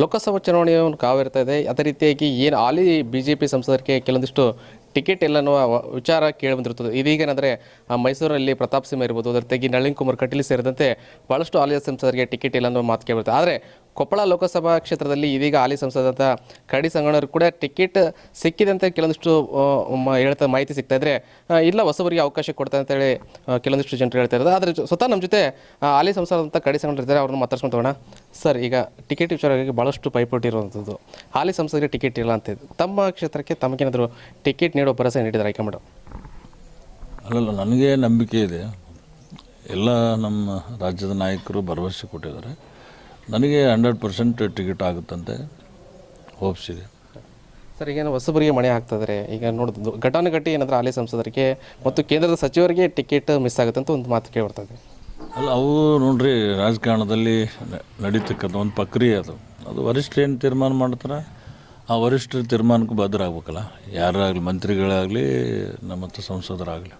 ಲೋಕಸಭಾ ಕಾವೇರ್ತಾ ಕಾವಿರ್ತಾ ಇದೆ. ಅದೇ ರೀತಿಯಾಗಿ ಏನು ಹಾಲಿ ಬಿ ಜೆ ಪಿ ಸಂಸದರಿಗೆ ಕೆಲವೊಂದಿಷ್ಟು ಟಿಕೆಟ್ ವ- ವಿಚಾರ ಕೇಳಿ ಇದೀಗ ಏನಂದರೆ ಮೈಸೂರಲ್ಲಿ ಪ್ರತಾಪ್ ಸಿಂಹ ಇರ್ಬೋದು ಅದರ ತೆಗಿ ನಳಿನ್ ಕುಮಾರ್ ಕಟೀಲ್ ಸೇರಿದಂತೆ ಭಾಳಷ್ಟು ಆಲಯ ಸಂಸದರಿಗೆ ಟಿಕೆಟ್ ಇಲ್ಲ ಅನ್ನೋ ಮಾತು ಕೇಳಿರುತ್ತೆ. ಆದರೆ ಕೊಪ್ಪಳ ಲೋಕಸಭಾ ಕ್ಷೇತ್ರದಲ್ಲಿ ಇದೀಗ ಹಾಲಿ ಸಂಸದಂತ ಕಡಿ ಸಂಗಣ್ಣರು ಕೂಡ ಟಿಕೆಟ್ ಸಿಕ್ಕಿದಂತೆ ಕೆಲವೊಂದಿಷ್ಟು ಆ, ಮ- ಹೇಳ್ತಾ ಮಾಹಿತಿ ಸಿಗ್ತಾ ಇದ್ರೆ ಇಲ್ಲ ಹೊಸಬರಿಗೆ ಅವಕಾಶ ಕೊಡ್ತಾ ಅಂತೇಳಿ ಕೆಲವೊಂದಿಷ್ಟು ಜನರು ಹೇಳ್ತಾ ಇರೋದು. ಆದರೆ ಸ್ವತಃ ನಮ್ಮ ಜೊತೆ ಹಾಲಿ ಸಂಸದಂತ ಕಡಿ ಸಂಗಣ್ಣರು ಇದ್ದಾರೆ ಅವ್ರನ್ನ ಮಾತಾಡ್ಸ್ಕೊಂಡು ತಗೋಣ ಸರ್ ಈಗ ಟಿಕೆಟ್ ವಿಚಾರವಾಗಿ ಭಾಳಷ್ಟು ಪೈಪೋಟಿ ಇರುವಂಥದ್ದು ಹಾಲಿ ಸಂಸದರಿಗೆ ಟಿಕೆಟ್ ಇಲ್ಲ ಅಂತ. ತಮ್ಮ ಕ್ಷೇತ್ರಕ್ಕೆ ತಮಗೇನಾದರೂ ಟಿಕೆಟ್ ನೀಡೋ ಭರವಸೆ ನೀಡಿದ್ದಾರೆ ಹೈಕಮಾಂಡ್. ಅಲ್ಲಲ್ಲ ನನಗೆ ನಂಬಿಕೆ ಇದೆ. ಎಲ್ಲ ನಮ್ಮ ರಾಜ್ಯದ ನಾಯಕರು ಭರವಸೆ ಕೊಟ್ಟಿದ್ದಾರೆ. ನನಗೆ ಹಂಡ್ರೆಡ್ ಪರ್ಸೆಂಟ್ ಟಿಕೆಟ್ ಆಗುತ್ತಂತೆ. ಹೋಪ್ಸ್ ಇದೆ. ಸರ್ ಈಗೇನು ಹೊಸಬರಿಗೆ ಮಣೆ ಆಗ್ತದ್ರೆ ಈಗ ನೋಡೋದು ಘಟಾನುಘಟಿ ಏನಂದ್ರೆ ಹಾಲಿ ಸಂಸದರಿಗೆ ಮತ್ತು ಕೇಂದ್ರದ ಸಚಿವರಿಗೆ ಟಿಕೆಟ್ ಮಿಸ್ ಆಗುತ್ತೆ ಅಂತ ಒಂದು ಮಾತು ಕೇಳಿ ಬರ್ತದೆ ಅಲ್ಲ ಅವು ನೋಡ್ರಿ ರಾಜಕಾರಣದಲ್ಲಿ ನಡೀತಕ್ಕಂಥ ಒಂದು ಪ್ರಕ್ರಿಯೆ ಅದು. ಅದು ವರಿಷ್ಠ ಏನು ತೀರ್ಮಾನ ಮಾಡ್ತಾರೆ? ಆ ವರಿಷ್ಠರ ತೀರ್ಮಾನಕ್ಕೂ ಬದ್ಧರಾಗಬೇಕಲ್ಲ? ಯಾರಾಗಲಿ ಮಂತ್ರಿಗಳಾಗಲಿ ನಮ್ಮ ಹತ್ರ ಸಂಸದರಾಗಲಿ.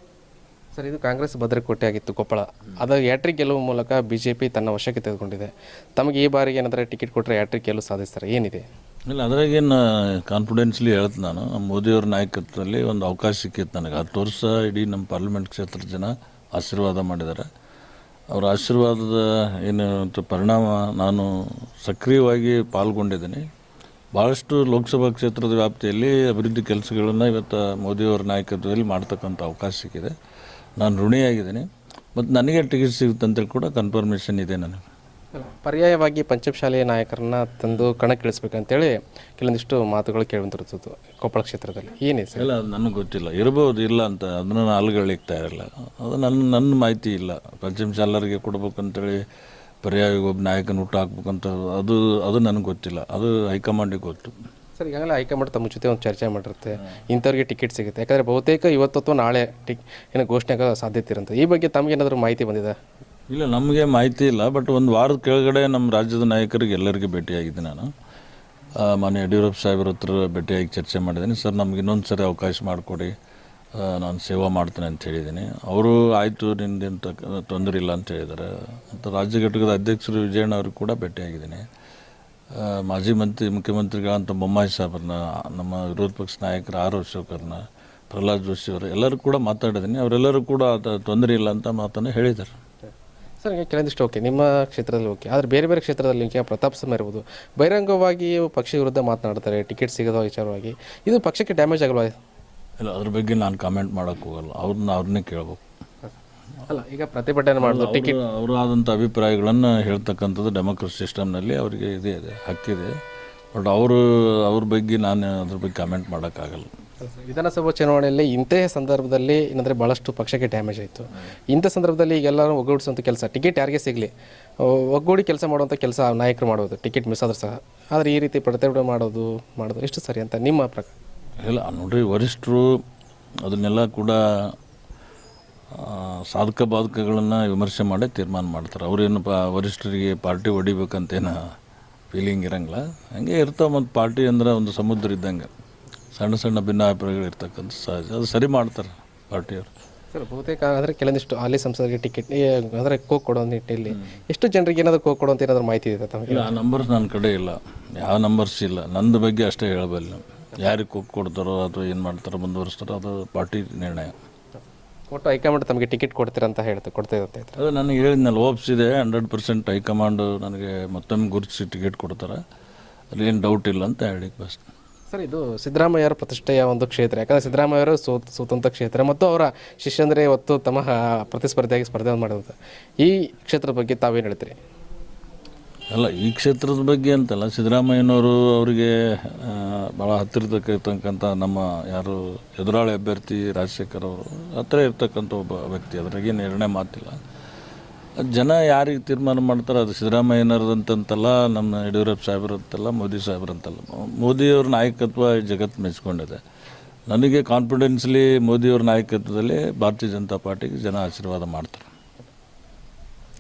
ಸರ್ ಇದು ಕಾಂಗ್ರೆಸ್ ಭದ್ರಕೋಟೆ ಆಗಿತ್ತು ಕೊಪ್ಪಳ. ಅದು ಯಾಟ್ರಿಕ್ ಗೆಲ್ಲುವ ಮೂಲಕ ಬಿ ಜೆ ಪಿ ತನ್ನ ವಶಕ್ಕೆ ತೆಗೆದುಕೊಂಡಿದೆ. ತಮಗೆ ಈ ಬಾರಿಗೆ ಏನಾದರೂ ಟಿಕೆಟ್ ಕೊಟ್ಟರೆ ಯಾಟ್ರಿಕ್ ಗೆಲುವು ಸಾಧಿಸ್ತಾರೆ ಏನಿದೆ? ಇಲ್ಲ ಅದ್ರಾಗೇನು ಕಾನ್ಫಿಡೆನ್ಸ್ಲಿ ಹೇಳ್ತು ನಾನು. ನಮ್ಮ ಮೋದಿಯವ್ರ ನಾಯಕತ್ವದಲ್ಲಿ ಒಂದು ಅವಕಾಶ ಸಿಕ್ಕಿತ್ತು ನನಗೆ. ಹತ್ತು ವರ್ಷ ಇಡೀ ನಮ್ಮ ಪಾರ್ಲಿಮೆಂಟ್ ಕ್ಷೇತ್ರದ ಜನ ಆಶೀರ್ವಾದ ಮಾಡಿದ್ದಾರೆ. ಅವರ ಆಶೀರ್ವಾದದ ಏನು ಅಂತ ಪರಿಣಾಮ ನಾನು ಸಕ್ರಿಯವಾಗಿ ಪಾಲ್ಗೊಂಡಿದ್ದೀನಿ. ಭಾಳಷ್ಟು ಲೋಕಸಭಾ ಕ್ಷೇತ್ರದ ವ್ಯಾಪ್ತಿಯಲ್ಲಿ ಅಭಿವೃದ್ಧಿ ಕೆಲಸಗಳನ್ನು ಇವತ್ತು ಮೋದಿಯವರ ನಾಯಕತ್ವದಲ್ಲಿ ಮಾಡ್ತಕ್ಕಂಥ ಅವಕಾಶ ಸಿಕ್ಕಿದೆ. ನಾನು ಋಣಿಯಾಗಿದ್ದೀನಿ. ಮತ್ತು ನನಗೆ ಟಿಕೆಟ್ ಸಿಗುತ್ತಂತೇಳಿ ಕೂಡ ಕನ್ಫರ್ಮೇಷನ್ ಇದೆ ನನಗೆ. ಪರ್ಯಾಯವಾಗಿ ಪಂಚಮಶಾಲೆಯ ನಾಯಕರನ್ನ ತಂದು ಕಣಕ್ಕಿಳಿಸ್ಬೇಕಂತೇಳಿ ಕೆಲವೊಂದಿಷ್ಟು ಮಾತುಗಳು ಕೇಳಿಬಂದಿರುತ್ತದೆ ಕೊಪ್ಪಳ ಕ್ಷೇತ್ರದಲ್ಲಿ. ಏನೇ ಸರ್ ಇಲ್ಲ ಅದು ನನಗೆ ಗೊತ್ತಿಲ್ಲ. ಇರ್ಬೋದು ಇಲ್ಲ ಅಂತ. ಅದನ್ನ ನಾನು ಅಲ್ಗಳಿಕ್ತಾ ಇರಲ್ಲ. ಅದು ನನ್ನ ನನ್ನ ಮಾಹಿತಿ ಇಲ್ಲ. ಪಂಚಮಶಾಲರಿಗೆ ಕೊಡ್ಬೇಕಂತೇಳಿ ಪರ್ಯಾಯ ಒಬ್ಬ ನಾಯಕನ ಹುಟ್ಟು ಹಾಕ್ಬೇಕಂತ ಅದು ಅದು ನನಗೆ ಗೊತ್ತಿಲ್ಲ. ಅದು ಹೈಕಮಾಂಡಿಗೆ ಗೊತ್ತು. ಸರ್ ಈಗಾಗಲೇ ಹೈಕಮಾಂಡ್ ತಮ್ಮ ಜೊತೆ ಒಂದು ಚರ್ಚೆ ಮಾಡಿರುತ್ತೆ. ಇಂಥವ್ರಿಗೆ ಟಿಕೆಟ್ ಸಿಗುತ್ತೆ. ಯಾಕಂದರೆ ಬಹುತೇಕ ಇವತ್ತು ಅಥವಾ ನಾಳೆ ಟಿಕ್ ಏನೋ ಘೋಷಣೆ ಆಗೋ ಸಾಧ್ಯತೆ ಇರುತ್ತೆ ಈ ಬಗ್ಗೆ ತಮಗೇನಾದರೂ ಮಾಹಿತಿ ಬಂದಿದೆ? ಇಲ್ಲ ನಮಗೆ ಮಾಹಿತಿ ಇಲ್ಲ. ಬಟ್ ಒಂದು ವಾರದ ಕೆಳಗಡೆ ನಮ್ಮ ರಾಜ್ಯದ ನಾಯಕರಿಗೆ ಎಲ್ಲರಿಗೆ ಭೇಟಿಯಾಗಿದ್ದೆ ನಾನು. ಮಾನ್ಯ ಯಡಿಯೂರಪ್ಪ ಸಾಹೇಬ್ರ ಹತ್ರ ಭೇಟಿಯಾಗಿ ಚರ್ಚೆ ಮಾಡಿದ್ದೀನಿ. ಸರ್ ನಮ್ಗೆ ಇನ್ನೊಂದು ಸರಿ ಅವಕಾಶ ಮಾಡಿಕೊಡಿ. ನಾನು ಸೇವಾ ಮಾಡ್ತೇನೆ ಅಂತ ಹೇಳಿದ್ದೀನಿ. ಅವರು ಆಯಿತು ನಿಂದೇನು ತೊಂದರೆ ಇಲ್ಲ ಅಂತ ಹೇಳಿದ್ದಾರೆ. ಮತ್ತು ರಾಜ್ಯ ಘಟಕದ ಅಧ್ಯಕ್ಷರು ವಿಜಯಣ್ಣ ಅವರು ಕೂಡ ಭೇಟಿಯಾಗಿದ್ದೀನಿ. ಮಾಜಿ ಮಂತ್ರಿ ಮುಖ್ಯಮಂತ್ರಿಗಳಂತ ಬೊಮ್ಮಾಯಿ ಸಾಹೇಬ್ರನ್ನ ನಮ್ಮ ವಿರೋಧ ಪಕ್ಷ ನಾಯಕರು ಆರ್ ಅಶೋಕರ್ನ ಪ್ರಹ್ಲಾದ್ ಜೋಶಿ ಅವರು, ಎಲ್ಲರೂ ಕೂಡ ಮಾತಾಡಿದ್ದೀನಿ. ಅವರೆಲ್ಲರೂ ಕೂಡ ತೊಂದರೆ ಇಲ್ಲ ಅಂತ ಮಾತನ್ನು ಹೇಳಿದ್ದಾರೆ. ಸರ್ ಕೆಲವೊಂದಿಷ್ಟು ಓಕೆ, ನಿಮ್ಮ ಕ್ಷೇತ್ರದಲ್ಲಿ ಓಕೆ, ಆದರೆ ಬೇರೆ ಬೇರೆ ಕ್ಷೇತ್ರದಲ್ಲಿ ಈಗ ಪ್ರತಾಪ್ ಸಿಂಹ ಇರ್ಬೋದು. ಬಹಿರಂಗವಾಗಿ ಪಕ್ಷ ವಿರುದ್ಧ ಮಾತನಾಡ್ತಾರೆ, ಟಿಕೆಟ್ ಸಿಗೋದ ವಿಚಾರವಾಗಿ. ಇದು ಪಕ್ಷಕ್ಕೆ ಡ್ಯಾಮೇಜ್ ಆಗಲ್ವಾ? ಇಲ್ಲ ಅದ್ರ ಬಗ್ಗೆ ನಾನು ಕಾಮೆಂಟ್ ಮಾಡೋಕ್ಕೆ ಹೋಗಲ್ಲ. ಅವ್ರನ್ನ ಅವ್ರನ್ನೇ ಕೇಳ್ಬೇಕು. ಅಲ್ಲ ಈಗ ಪ್ರತಿಭಟನೆ ಮಾಡೋದು ಟಿಕೆಟ್ ಅವರು ಅವರಾದಂಥ ಅಭಿಪ್ರಾಯಗಳನ್ನು ಹೇಳ್ತಕ್ಕಂಥದ್ದು ಡೆಮೋಕ್ರಸಿ ಸಿಸ್ಟಮ್ನಲ್ಲಿ ಅವರಿಗೆ ಇದೆ ಇದೆ ಹಕ್ಕಿದೆ. ಬಟ್ ಅವರು ಅವ್ರ ಬಗ್ಗೆ ನಾನು ಅದ್ರ ಬಗ್ಗೆ ಕಾಮೆಂಟ್ ಮಾಡೋಕ್ಕಾಗಲ್ಲ. ವಿಧಾನಸಭಾ ಚುನಾವಣೆಯಲ್ಲಿ ಇಂತಹ ಸಂದರ್ಭದಲ್ಲಿ ಏನಂದರೆ ಭಾಳಷ್ಟು ಪಕ್ಷಕ್ಕೆ ಡ್ಯಾಮೇಜ್ ಆಯಿತು. ಇಂಥ ಸಂದರ್ಭದಲ್ಲಿ ಈಗ ಎಲ್ಲರೂ ಒಗ್ಗೂಡಿಸುವಂಥ ಕೆಲಸ ಟಿಕೆಟ್ ಯಾರಿಗೆ ಸಿಗಲಿ? ಒಗ್ಗೂಡಿ ಕೆಲಸ ಮಾಡುವಂಥ ಕೆಲಸ ನಾಯಕರು ಮಾಡೋದು ಟಿಕೆಟ್ ಮಿಸ್ ಆದರೂ ಸಹ. ಆದರೆ ಈ ರೀತಿ ಪ್ರತಿಭಟನೆ ಮಾಡೋದು ಮಾಡೋದು ಎಷ್ಟು ಸರಿ ಅಂತ ನಿಮ್ಮ ಪ್ರಕಾರ? ಇಲ್ಲ ನೋಡ್ರಿ ವರಿಷ್ಠರು ಅದನ್ನೆಲ್ಲ ಕೂಡ ಸಾಧಕ ಬಾಧಕಗಳನ್ನು ವಿಮರ್ಶೆ ಮಾಡಿ ತೀರ್ಮಾನ ಮಾಡ್ತಾರೆ. ಅವರೇನು ಪ ವರಿಷ್ಠರಿಗೆ ಪಾರ್ಟಿ ಹೊಡಿಬೇಕಂತೇನು ಫೀಲಿಂಗ್ ಇರೋಂಗಿಲ್ಲ. ಹಂಗೆ ಇರ್ತಾವೆ ಮತ್ತು ಪಾರ್ಟಿ ಅಂದ್ರೆ ಒಂದು ಸಮುದ್ರ ಇದ್ದಂಗೆ. ಸಣ್ಣ ಸಣ್ಣ ಭಿನ್ನಾಭಿಪ್ರಾಯಗಳು ಇರ್ತಕ್ಕಂಥ ಸಹಜ. ಅದು ಸರಿ ಮಾಡ್ತಾರೆ ಪಾರ್ಟಿಯವರು. ಸರ್ ಬಹುತೇಕ ಆದರೆ ಕೆಲವೊಂದಿಷ್ಟು ಹಾಲಿ ಸಂಸದರಿಗೆ ಟಿಕೆಟ್ ಅಂದರೆ ಕೋ ಕೊಡೋ ನಿಟ್ಟಿನಲ್ಲಿ ಎಷ್ಟು ಜನರಿಗೆ ಏನಾದರೂ ಕೊಡೋ ಅಂತ ಏನಾದರೂ ಮಾಹಿತಿ ಇದೆ ತಮಗೆ ಇಲ್ಲ ಆ ನಂಬರ್ಸ್ ನನ್ನ ಕಡೆ ಇಲ್ಲ. ಯಾವ ನಂಬರ್ಸ್ ಇಲ್ಲ. ನಂದು ಬಗ್ಗೆ ಅಷ್ಟೇ ಹೇಳಬಲ್ಲೆ. ಯಾರಿಗೆ ಕೊಕ್ ಕೊಡ್ತಾರೋ ಅಥವಾ ಏನು ಮಾಡ್ತಾರೋ ಮುಂದುವರಿಸ್ತಾರೋ ಅದು ಪಾರ್ಟಿ ನಿರ್ಣಯ. ಒಟ್ಟು ಹೈಕಮಾಂಡ್ ತಮಗೆ ಟಿಕೆಟ್ ಕೊಡ್ತೀರಂತ ಅಂತ ಹೇಳ್ತಾ ಕೊಡ್ತಾ ಇರುತ್ತೆ ಅದು ನನಗೆ ಹೇಳಿದ್ನಲ್ಲ ಓಪ್ಸ್ ಇದೆ ಹಂಡ್ರೆಡ್ ಪರ್ಸೆಂಟ್ ಹೈಕಮಾಂಡ್ ನನಗೆ ಮತ್ತೊಮ್ಮೆ ಗುರುತಿಸಿ ಟಿಕೆಟ್ ಕೊಡ್ತಾರೆ. ಅಲ್ಲಿ ಏನು ಡೌಟ್ ಇಲ್ಲ ಅಂತ ಹೇಳಿ ಬಸ್ ಸರ್ ಇದು ಸಿದ್ದರಾಮಯ್ಯರ ಪ್ರತಿಷ್ಠೆಯ ಒಂದು ಕ್ಷೇತ್ರ. ಯಾಕಂದರೆ ಸಿದ್ದರಾಮಯ್ಯವರು ಸೋತ್ ಸೋತಂಥ ಕ್ಷೇತ್ರ ಮತ್ತು ಅವರ ಶಿಷ್ಯಂದರೆ ಇವತ್ತು ತಮ್ಮ ಪ್ರತಿಸ್ಪರ್ಧೆಯಾಗಿ ಪ್ರತಿಸ್ಪರ್ಧಿಯಾಗಿ ಸ್ಪರ್ಧೆ ಮಾಡಿದಂಥ ಈ ಕ್ಷೇತ್ರದ ಬಗ್ಗೆ ತಾವೇನು ಹೇಳ್ತೀರಿ? ಅಲ್ಲ, ಈ ಕ್ಷೇತ್ರದ ಬಗ್ಗೆ ಅಂತಲ್ಲ, ಸಿದ್ದರಾಮಯ್ಯನವರು ಅವರಿಗೆ ಭಾಳ ಹತ್ತಿರತಕ್ಕಿರ್ತಕ್ಕಂಥ ನಮ್ಮ ಯಾರು, ಎದುರಾಳಿ ಅಭ್ಯರ್ಥಿ ರಾಜಶೇಖರ್ ಅವರು ಹತ್ತಿರ ಇರ್ತಕ್ಕಂಥ ಒಬ್ಬ ವ್ಯಕ್ತಿ ಅದ್ರಾಗೇನು ನಿರ್ಣಯ ಮಾತಿಲ್ಲ. ಜನ ಯಾರಿಗೆ ತೀರ್ಮಾನ ಮಾಡ್ತಾರೆ ಅದು ಸಿದ್ದರಾಮಯ್ಯನವ್ರದಂತಲ್ಲ ನಮ್ಮ ಯಡಿಯೂರಪ್ಪ ಸಾಹೇಬ್ರಂತಲ್ಲ, ಮೋದಿ ಸಾಹೇಬ್ರಂತಲ್ಲ. ಮೋದಿಯವ್ರ ನಾಯಕತ್ವ ಜಗತ್ತು ಮೆಚ್ಕೊಂಡಿದೆ. ನನಗೆ ಕಾನ್ಫಿಡೆನ್ಸ್ಲಿ ಮೋದಿಯವ್ರ ನಾಯಕತ್ವದಲ್ಲಿ ಭಾರತೀಯ ಜನತಾ ಪಾರ್ಟಿಗೆ ಜನ ಆಶೀರ್ವಾದ ಮಾಡ್ತಾರೆ.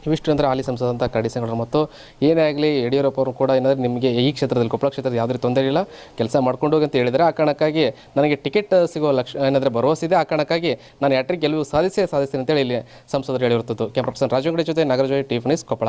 ಇವಿಷ್ಟು ಅಂದರೆ ಹಾಲಿ ಸಂಸದಂಥ ಕರಡಿ ಸಂಘಟನೆ ಮತ್ತು ಏನೇ ಆಗಲಿ ಯಡಿಯೂರಪ್ಪ ಅವರು ಕೂಡ ಏನಾದರೂ ನಿಮಗೆ ಈ ಕ್ಷೇತ್ರದಲ್ಲಿ, ಕೊಪ್ಪಳ ಕ್ಷೇತ್ರದಲ್ಲಿ ಯಾವುದೇ ತೊಂದರೆ ಇಲ್ಲ, ಕೆಲಸ ಮಾಡ್ಕೊಂಡು ಹೋಗಿ ಅಂತ ಹೇಳಿದರೆ ಆ ಕಾರಣಕ್ಕಾಗಿ ನನಗೆ ಟಿಕೆಟ್ ಸಿಗೋ ಲಕ್ಷ, ಏನಾದರೆ ಭರವಸೆ ಇದೆ, ಆ ಕಾರಣಕ್ಕಾಗಿ ನಾನು ಯಾಟ್ರಿಗೆ ಗೆಲುವು ಸಾಧಿಸೇ ಸಾಧಿಸ್ತೀನಿ ಅಂತೇಳಿ ಇಲ್ಲಿ ಸಂಸದರು ಹೇಳಿರುತ್ತದ್ದು ಕ್ಯಾಮ್ರಾ ಪರ್ಸನ್ ಜೊತೆ, ನಗರ ಜೊತೆ ನ್ಯೂಸ್ ಕೊಪ್ಪಳ.